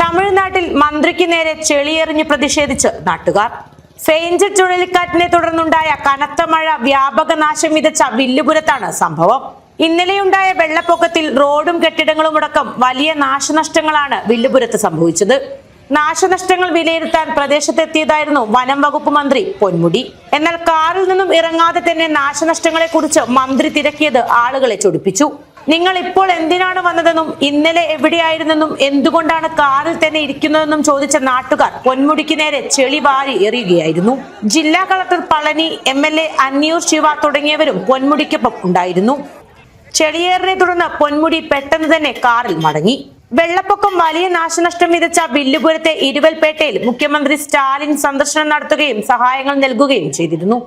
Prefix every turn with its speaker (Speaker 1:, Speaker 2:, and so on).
Speaker 1: തമിഴ്നാട്ടിൽ മന്ത്രിക്ക് നേരെ ചെളിയെറിഞ്ഞ് പ്രതിഷേധിച്ച് നാട്ടുകാർ. ഫെയിൻജ് ചുഴലിക്കാറ്റിനെ തുടർന്നുണ്ടായ കനത്ത മഴ വ്യാപക നാശം വിതച്ച വില്ലുപുരത്താണ് സംഭവം. ഇന്നലെയുണ്ടായ വെള്ളപ്പൊക്കത്തിൽ റോഡും കെട്ടിടങ്ങളും അടക്കം വലിയ നാശനഷ്ടങ്ങളാണ് വില്ലുപുരത്ത് സംഭവിച്ചത്. നാശനഷ്ടങ്ങൾ വിലയിരുത്താൻ പ്രദേശത്തെത്തിയതായിരുന്നു വനം വകുപ്പ് മന്ത്രി പൊന്മുടി. എന്നാൽ കാറിൽ നിന്നും ഇറങ്ങാതെ തന്നെ നാശനഷ്ടങ്ങളെ കുറിച്ച് മന്ത്രി തിരക്കിയത് ആളുകളെ ചൊടിപ്പിച്ചു. നിങ്ങൾ ഇപ്പോൾ എന്തിനാണ് വന്നതെന്നും ഇന്നലെ എവിടെയായിരുന്നെന്നും എന്തുകൊണ്ടാണ് കാറിൽ തന്നെ ഇരിക്കുന്നതെന്നും ചോദിച്ച നാട്ടുകാർ പൊന്മുടിക്ക് നേരെ ചെളി വാരി എറിയുകയായിരുന്നു. ജില്ലാ collector Palani M L A Anniyur Siva തുടങ്ങിയവരും പൊന്മുടിക്കൊപ്പം ഉണ്ടായിരുന്നു. ചെളിയേറിനെ തുടർന്ന് പൊന്മുടി പെട്ടെന്ന് തന്നെ കാറിൽ മടങ്ങി. വെള്ളപ്പൊക്കം വലിയ നാശനഷ്ടം വിതച്ച വില്ലുപുരത്തെ ഇരുവൽപേട്ടയിൽ മുഖ്യമന്ത്രി സ്റ്റാലിൻ സന്ദർശനം നടത്തുകയും സഹായങ്ങൾ നൽകുകയും ചെയ്തിരുന്നു.